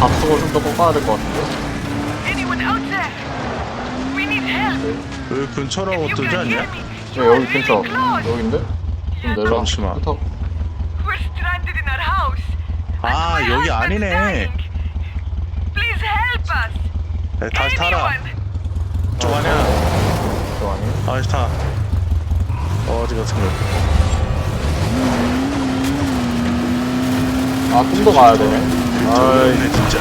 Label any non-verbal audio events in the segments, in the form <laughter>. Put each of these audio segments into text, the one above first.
앞쪽으로 좀 더 꺾어야 될 것 같은데. Anyone out there? We need help. 여기 근처라고 you 뜨지 can 않냐? hear me, 네, you are 여기 근처. close. 여긴데? 좀 내려. 잠시만. 부탁. We're stranded in our house. And 아, my 여기 husband's 아니네. dying. Please help us. 네, 다시 타라. Anyone. 쪽 아니야. 저 아니? 다시 타. 어디 같은 거. 아, 좀 더 가야 되네. 아이, 네 진짜.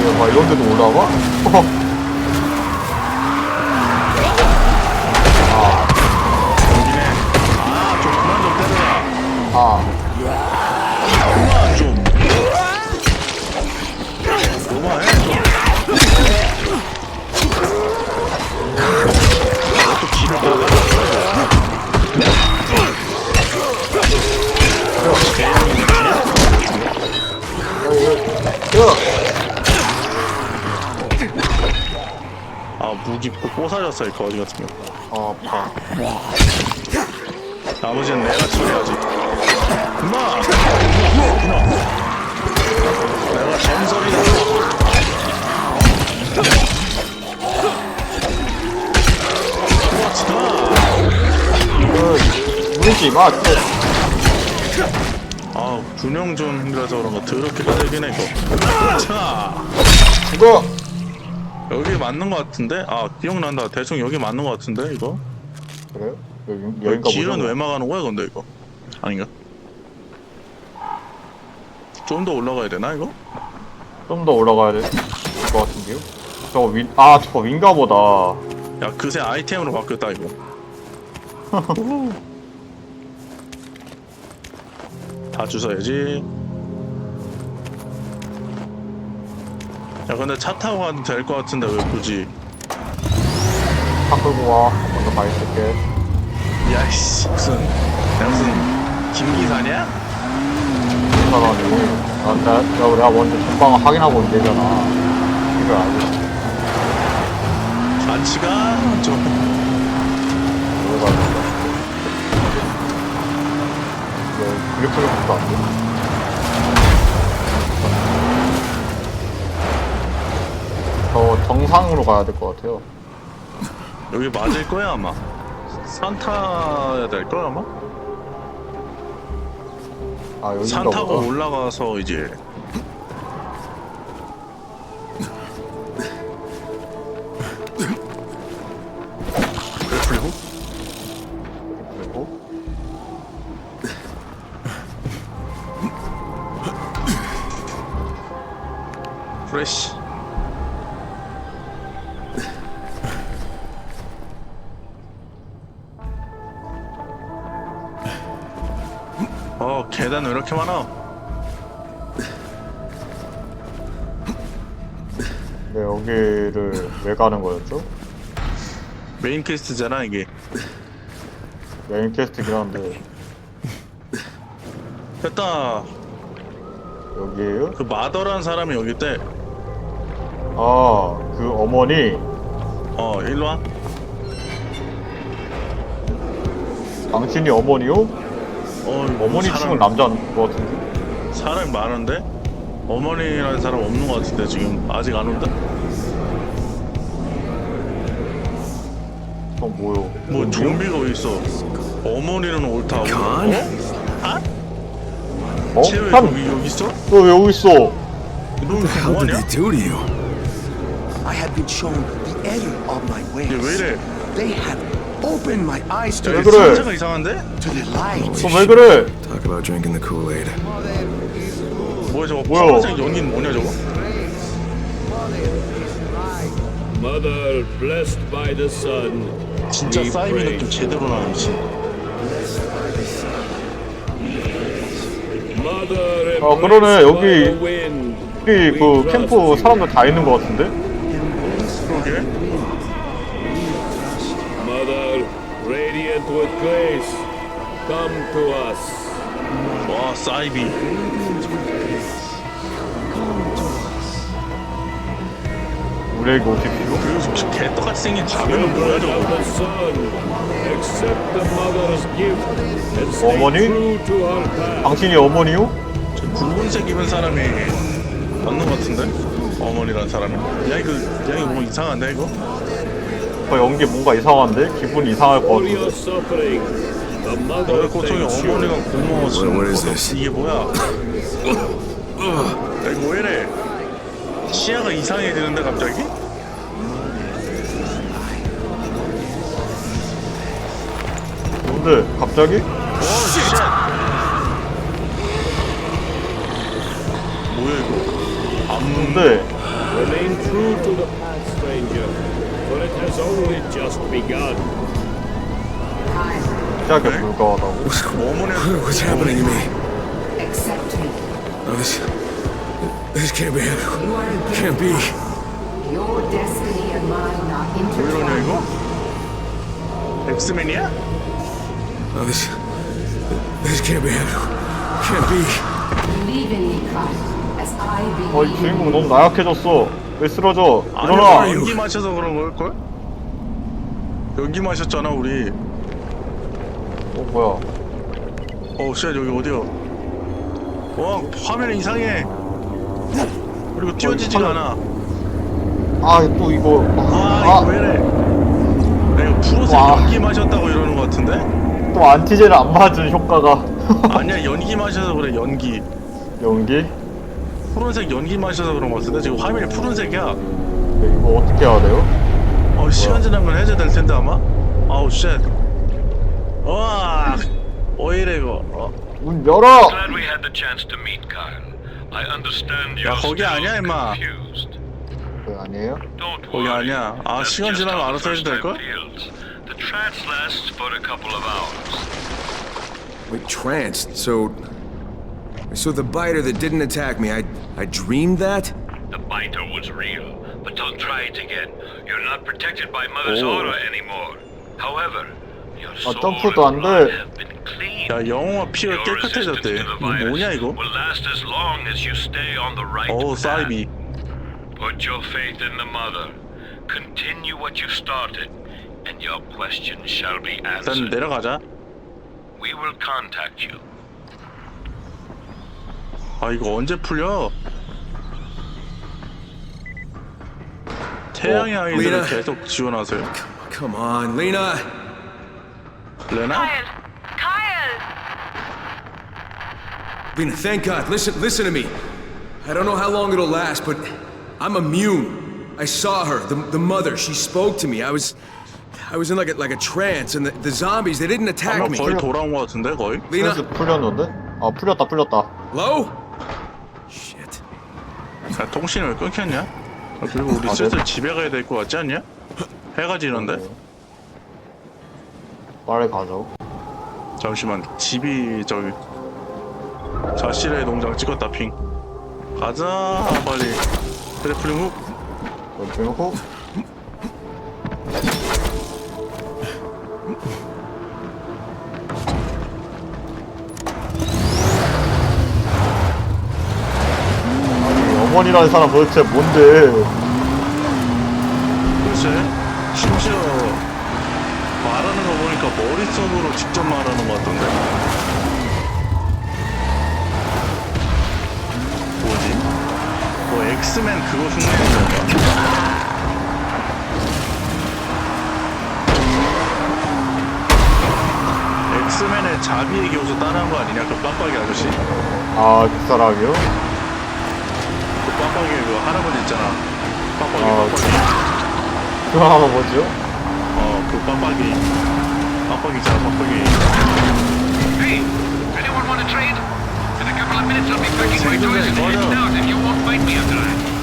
이거 봐, 이런 데도 올라가? 아 무기 뽀사졌어 이 거지 같은 거. 아, 아파. 나머지는 내가 처리하지. 그만. 내가 전설이다. 좋았다. 그, 물지 마, 군용존이라서 그런가 더럽게 빠르긴 해 이거. 자 이거! 여기 맞는 것 같은데? 아 기억난다. 대충 여기 맞는 것 같은데 이거? 그래요? 여기, 여기 길은 보자. 왜 막아놓은 거야 근데 이거? 아닌가? 좀 더 올라가야 되나 이거? 좀 더 올라가야 될 것 같은데요? 저거 윈, 아, 저거 윈가 보다. 야 그새 아이템으로 바뀌었다 이거 <laughs> 다 주워야지 야 근데 차 타고 가도 될 것 같은데 왜 굳이 차 끌고 와. 먼저 가 있을게. 야이씨 무슨 내가 무슨 김기사냐? 사람이. 아, 나, 나, 내가 먼저 전방을 확인하고 있대잖아. 이걸 알고. 같이 가 좀왜 가는 거 야? 왜, 그리플레스도 안 돼? 저 정상으로 가야 될 것 같아요. 여기 맞을 거야 아마 산 타야 될 거야 아마 아, 여긴가 산 타고 보다. 올라가서 이제 어 계단 왜 이렇게 많아? 네, 여기를 왜 가는 거였죠? 메인 퀘스트잖아 이게. 메인 퀘스트긴 한데. 됐다. 여기에요? 그 마더란 사람이 여기 있대. 아, 그 어머니 어 일로 와 당신이 어머니요? 어, 어머니 사람- 친구 남자인 것 같은데? 사람이 많은데 어머니라는 사람 없는 것 같은데 지금 아직 안 온다 저 뭐요? 뭐 좀비가 왜 있어 어머니는 옳다 건? 어? 아? 어? 쟤왜 한, 여기 여기 있어? 너왜 여기 있어? 너 What the hell did 뭐하냐? they do to you? I had been shown the error of my ways. 얘왜 이래 They had opened my eyes to 야, 왜 the, 이 그래? 상자가 이상한데? to the light. 너왜 그래? Talk about drinking the Kool-Aid. 뭐야 저거 뭐야? 파란색 연기는 뭐냐 저거? Mother, blessed by the sun, 진짜 We 사이비 pray. 느낌 제대로 나는 미친 Mother, 아, 그러네. embraced 여기 by the wind, 여기 그 캠프 사람들 다 있는 것 같은데? 그러게 Mother, radiant with grace, come to us. 와 사이비 우리에게 오십시오. 그리고 저 개떡같이 생긴 가면은 뭐야 저거 어머니? 당신이 어머니요? 저 붉은색 입은 사람이 맞는 것 같은데? 어머니란 사람이 야 이거 야 이거 뭐 이상한데 이거? 저 연기 뭔가 이상한데? 기분이 이상할 것 같은데 너의 고통이. 어머니가 고마워서? 이게 뭐야? 야 이거 왜 이래? 시야가 이상해지는데 갑자기? 근데 갑자기? 오 쉣! 뭐야 이거? 근데 Remain true to the path, stranger, for it has only just begun. 시작에 불과하다고? 어머니가 What's happening to me? Accept me. Oh, this. This can't be happening. You are a Can't be. Your destiny and mine are 왜 이러냐 intertwined. 이거? 엑스맨이야? Oh, this. This can't be happening. Can't be. Believe in me, Kyle, as I 어, 이 주인공. 너무 나약해졌어. 왜 쓰러져? 아니 일어나! 연기 마셔서 그런 걸걸? 연기 마셨잖아 우리 어, 뭐야. 어우 씨 여기 어디야 와 화면이 이상해 그리고 띄워지지가 않아 아, 또 이거. 아, 아, 이거 왜래 내가 푸른색 와. 연기 마셨다고 이러는 것 같은데? 또 안티제를 안 맞은 효과가. 아니야 연기 마셔서 그래 연기 연기? 푸른색 연기 마셔서 그런 것 같은데 지금 화면이 푸른색이야 네, 이거 어떻게 해야 돼요? 어 시간 지나면 해제될 텐데 아마? 아우 쉣 와 어이래 이거 어. 문 열어! Glad we had the chance to meet, Kyle. I understand 야, you're 거기 still 아니야, 임마. confused. 그 아니에요? Don't 거기 worry. 아니야. 아, That's 시간 just 지나면 how 알아서 해도 the first time 될걸? feels. The trance lasts for a couple of hours. Wait, tranced. So. So the biter that didn't attack me, I. I dreamed that? The biter was real, but don't try it again. You're not protected by Mother's Oh. aura anymore. However, your soul 점프도 안 and 돼. blood have been cleansed. 야 영웅아 피가 Your resistance 깨끗해졌대 to the 이거 virus 뭐냐 이거? will last as long as you stay on the right 어우 path. 사이비 Put your faith in the mother. Continue what you started, and your questions shall be 일단 answered. 내려가자 We will contact you. 아 이거 언제 풀려? 태양의 아이들을 리나. 계속 지원하세요 Come on, Lena. 레나? Kyle! Kyle! Lena, thank God. Listen, listen to me. I don't know how long it'll last, but I'm immune. I saw her, the, the mother. She spoke to me. I was, I was in like a, like a trance, and the, the zombies they didn't attack 화면 me. 거의 돌아온 것 같은데 거의? Lena, 스트레스 풀렸는데? 아, 풀렸다, 풀렸다. hello? 야 통신을 왜 끊겼냐? 아, 그리고 우리 아, 슬슬 네. 집에 가야 될 것 같지 않냐? 해가 지는데? 빨리 가죠. 잠시만 집이 저기 자실의 농장 찍었다 핑 가자 빨리 트래플링 훅 그리고 <laughs> 어머니라는 사람 도대체 뭔데? 글쎄 심지어 말하는 거 보니까 머릿속으로 직접 말하는 것 같던데 뭐지? 뭐 엑스맨 그거 흉내내는 건가? 엑스맨의 자비의 교수 따라한 거 아니냐? 그 빡빡이 아저씨? 아, 그 사람이요? 그 빡빡이 그 할아버지 있잖아 빡빡이 아, 빡빡이 그 하나 뭐죠? 어, 그 빡빡이. 빡빡이 있잖아, 빡빡이. Hey, anyone want to trade? In a couple of minutes, I'll be packing my toys and heading out if you won't fight me after that.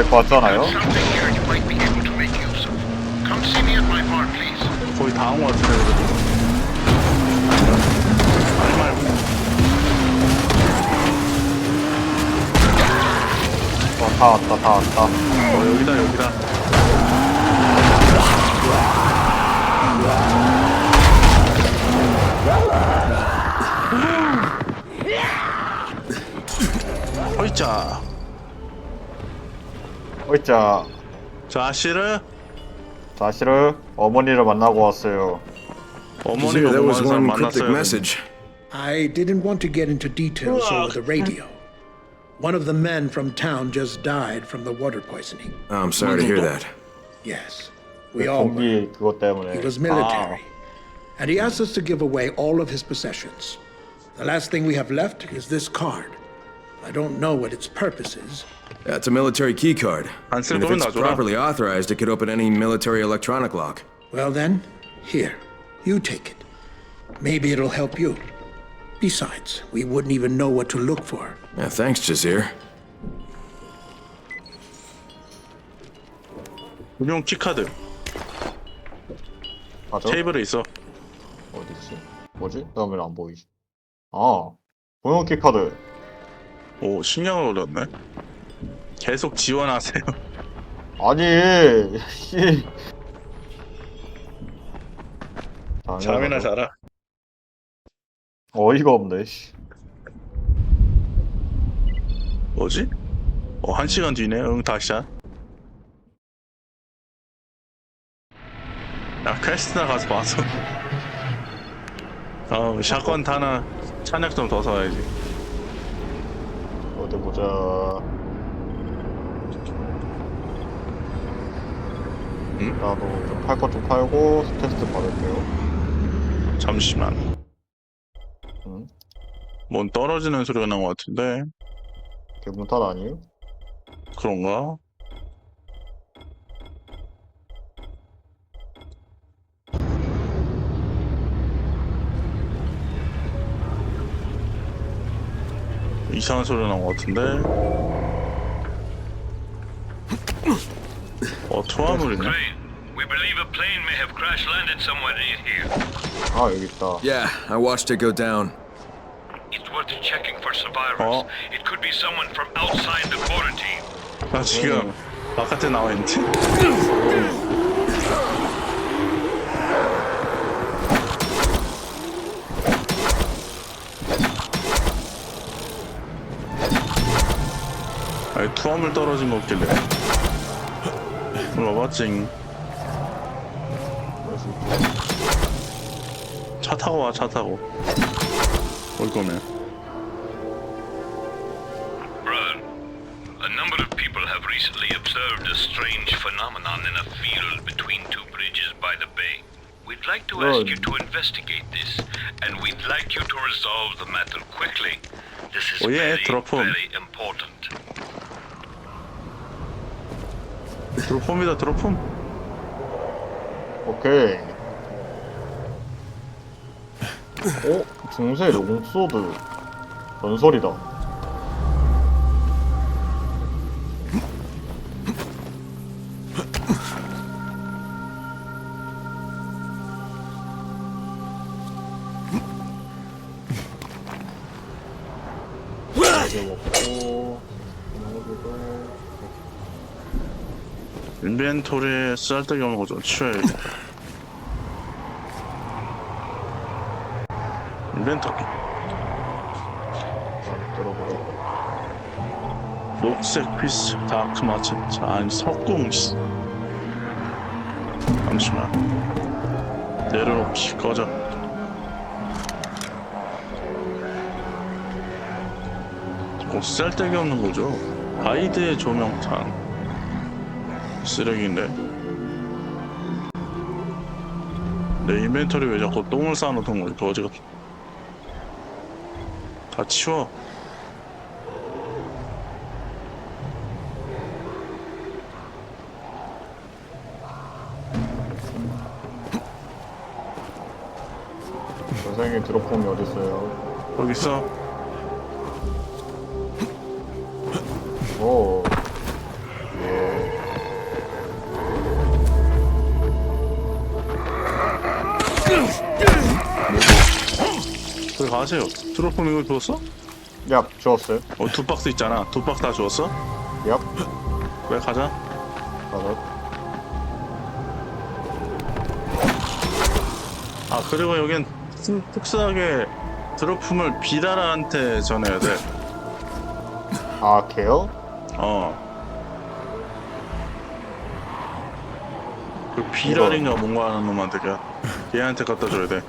될 것 같잖아요. something here you might be able to make use of. Come see me at my bar, please. 거의 다 온 것 같은데 그래도 아니 말고 어, 다 왔다, 다 왔다. 어 여기다 여기다 허이자 어이자, 자시르 자시르 어머니를 만나고 왔어요. 어머니가 that was 뭐하는 사람 one cryptic 만났어요 message. I didn't want to get into details over the radio. One of the men from town just died from the water poisoning. Oh, I'm sorry to hear that. Yes, we all were. 좀비 그것 He 때문에. was military. And he asked us to give away all of his possessions. The last thing we have left is this card. I don't know what its purpose is. That's a military key card. 안 쓸 And if 거면 it's 놔줘라. properly authorized, it could open any military electronic lock. Well, then, here, you take it. Maybe it'll help you. Besides, we wouldn't even know what to look for. Yeah, thanks, Jazir. 유용 키카드 맞아? 테이블에 있어 어디지? 뭐지? 다음엔 안 보이지. 아, 공용키 카드. 오 신경을 얻었네 계속 지원하세요 <laughs> 아니, 씨. 잠이나 당연하죠. 자라 어이가 없네, 씨. 뭐지? 어, 한 시간 뒤네. 응, 다시야. 야, 퀘스트나 가서 봐서. <laughs> 어, 샷건 하나, 찬약 좀 더 사야지. 어디 보자. 응? 나도 좀팔것 좀 팔고 테스트 받을게요. 잠시만. 응? 뭔 떨어지는 소리가 난 것 같은데. 대문 탓 아니에요? 그런가? 이상한 소리 난것 같은데. 어, 투하물이네. Crane, we believe a plane may have crash landed somewhere near here. 아, 여기 있다. Yeah, I watched it go down. It's worth checking for survivors. Oh. It could be someone from outside the quarantine. 나 지금 바깥에 나와 있는데. 아니 투하물 떨어진 거 없길래 올라봤징 차 타고 와 차 타고 올 거면 Brother, a number of people have recently observed a strange phenomenon in a field between two bridges by the bay. We'd like to ask you to investigate this, and we'd like you to resolve the matter quickly. This is Oh, yeah, very, drop 'em. very important. 드롭폼이다 드롭폼 오케이. <laughs> 어? 중세 롱소드. 전설이다. 인벤토리에 쓸데기 없는 거좀 치워야 돼. 인벤토리. 녹색 피스 다크 마치 아니 석궁 씨. 잠시만. 내려놓기 꺼져. 어, 쓸데기 없는 거죠. 가이드의 조명탄 쓰레기인데 내 인벤토리 왜 자꾸 똥을 쌓아놓던 거지 거지 같은 다 치워. 선생님 드롭폼이 어딨어요? 거기 있어. 오. 가세요. 드로폼 이거 주웠어? 야, 주웠어요? 어, 두 박스 있잖아. 두 박스 다 주웠어? 야, 왜 가자. 맞아. 아, 그리고 여긴 특- 특수하게 드로품을 비다라한테 전해야 돼. 아, 걔요? 어. 그 비랄인가 뭔가 하는 놈한테 걔, 얘한테 갖다 줘야 돼.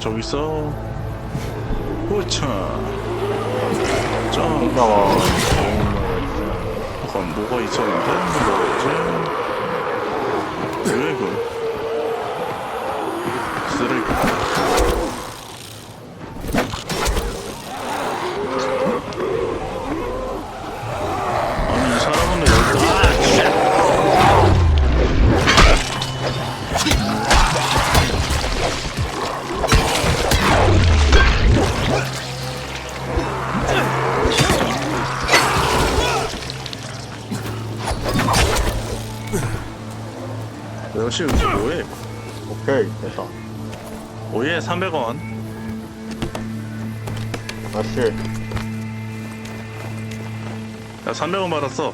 저기 있어? 우차. 점. 혼자 와. 잠깐, 뭐가 있었는데? 뭐였지? 역시 뭐해? 오케이, 됐다. 오예 300원. 다시. 야 300원 받았어.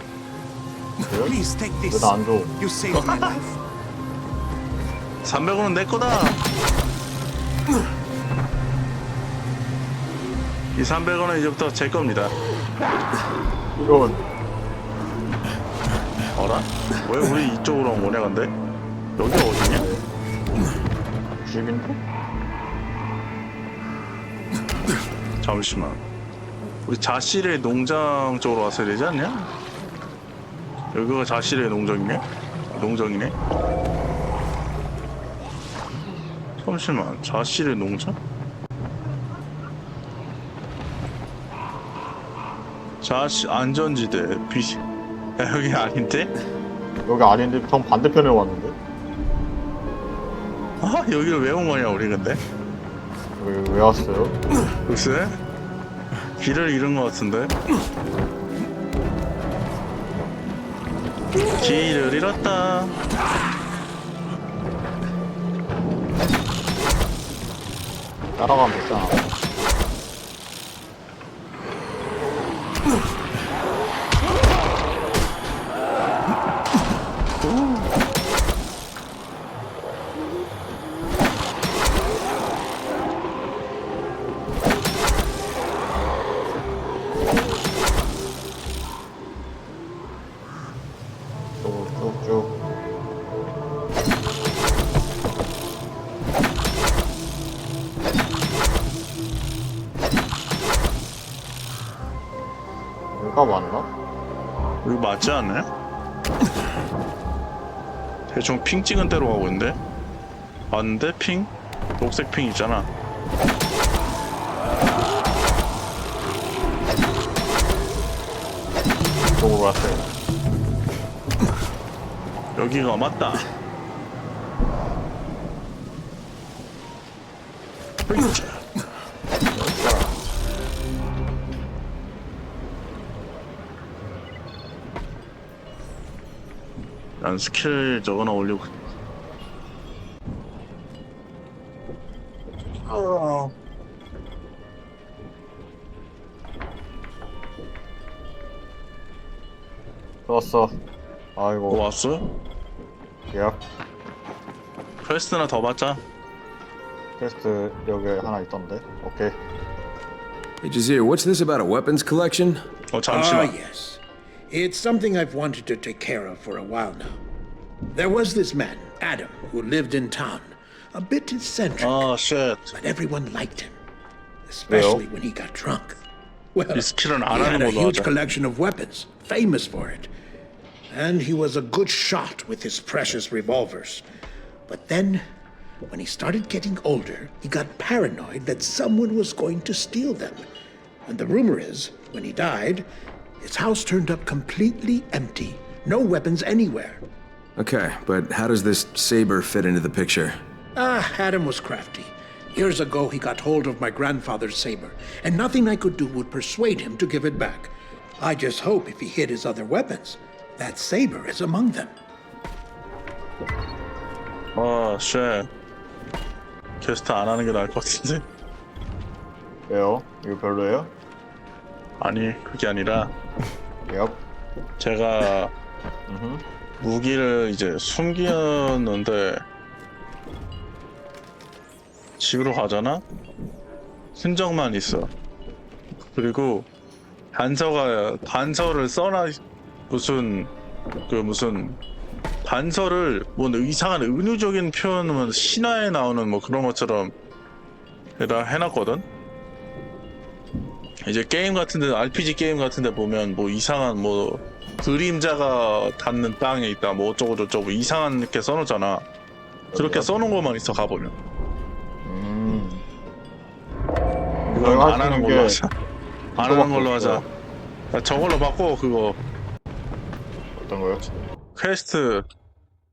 그래? Please take this. 왜나안 줘? You saved my life. 300원은 내 거다. 이 300원은 이제부터 제 겁니다. 이건, 어라? 왜 우리 이쪽으로 오네 간대? 여기 어디냐? 집인데? 잠시만. 우리 자실의 농장 쪽으로 왔어야 되지 않냐? 여기가 자실의 농장이네? 농장이네? 잠시만. 자실의 농장? 자실 안전지대 비 야, 여기 아닌데? 여기 아닌데, 정 반대편에 왔는데? 아 여기를 왜 온 거냐 우리 근데? 여기 왜 왔어요? 글쎄 길을 잃은 것 같은데 길을 잃었다 따라가면 됐잖아. 맞지 않나요? 대충 핑 찍은 대로 가고 있는데 맞는데 핑? 녹색 핑 있잖아 이쪽으로 왔어요. 여기가 맞다 난 스킬 저거나 올리고. 뭐 아이고, 왔어? 예약 퀘스트나 더 받자 테스트 여기 하나 있던데. 오케이. Hey, Jazir, what's this about a weapons collection? 어 Ah, 잠시만. yes. It's something I've wanted to take care of for a while now. There was this man, Adam, who lived in town. A bit eccentric. Oh, shit. But everyone liked him. Especially when he got drunk. Well, he had a huge collection of weapons, famous for it. And he was a good shot with his precious revolvers. But then, when he started getting older, he got paranoid that someone was going to steal them. And the rumor is, when he died, his house turned up completely empty. No weapons anywhere. Okay, but how does this saber fit into the picture? Ah, Adam was crafty. Years ago, he got hold of my grandfather's saber, and nothing I could do would persuade him to give it back. I just hope if he hid his other weapons, that saber is among them. 아 쉣. 퀘스트 안 하는 게 나을 것 같은데. 왜요? 이거 별로예요? 아니 그게 아니라 얍. 제가 음흠. 무기를 이제 숨기었는데 집으로 가잖아? 흔적만 있어. 그리고 단서가 단서를 써놔 무슨 그 무슨 단서를 뭐 이상한 은유적인 표현은 신화에 나오는 뭐 그런 것처럼 에다 해놨거든. 이제 게임 같은데 RPG 게임 같은데 보면 뭐 이상한 뭐 그림자가 닿는 땅에 있다 뭐 어쩌고 저쩌고 이상한 이렇게 써놓잖아. 그렇게 써놓은 것만 있어 가보면. 음. 이거 안 하는 걸로 하자. 안 하는 걸로. 하자. 야, 저걸로 바꿔 그거 어떤 거요? 퀘스트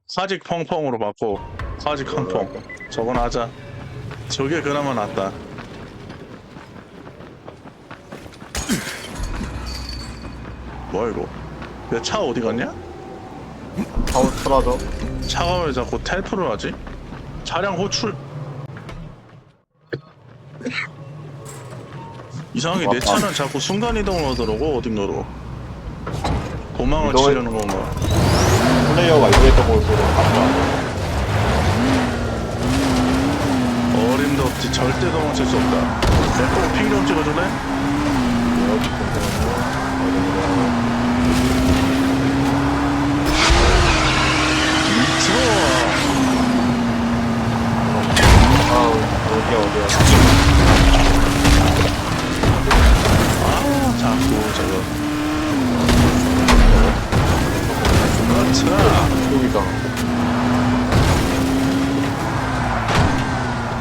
사직 펑펑으로 바꿔 사직 펑펑 저건 하자. 저게 그나마 낫다. 뭐야 이거? 내 차 어디 갔냐? 하우 트라저. 차가 왜 자꾸 텔프를 하지? 차량 호출 이상하게 내 맞다. 차는 자꾸 순간이동을 하더라고 어딘가로 도망을 이동을- 치려는 건가 플레이어가 이거했던 곳으로 갔다. 어림도 없지 절대 도망칠 수 없다 꼭핑좀 찍어줄래? 들어와 아우, 어디야, 어디야. 아 자꾸 저거 그렇죠 여기다.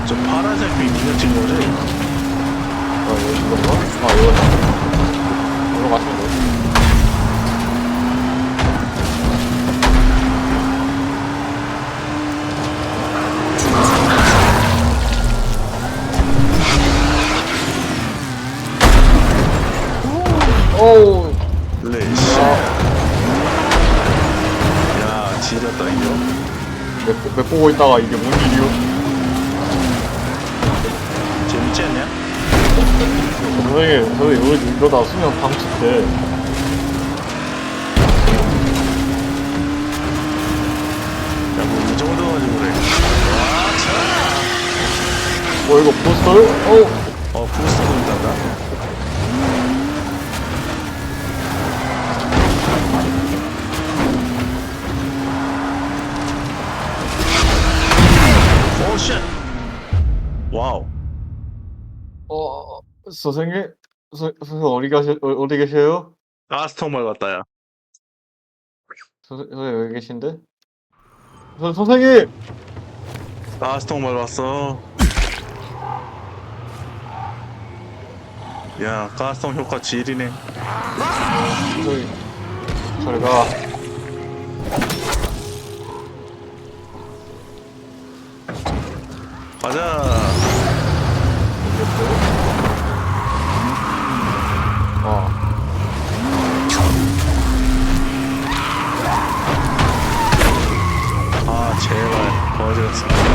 저 파란색 빛 니가 찍은 거지? 아, 여기 이건가? 아, 이거. 이거 가시면 돼. 있다가 이게 뭔 일이요? 재밌지 않냐? 선생님, 선생님, 이거, 이러다 수면 방치돼. 야뭐이 정도 가지고 그래 어, 이거 부스터요? 어 오쉣 와우 어, 선생님? 선, 선생님, 어디 가시, 어, 어디 계세요? 가스통 밟았다 야 선, 선생님, 여기 계신데? 선, 선생님! 가스통 밟았어 야 가스통 효과 지리네 선생님, 잘 가. 가자. 어. 아 제발. 거짓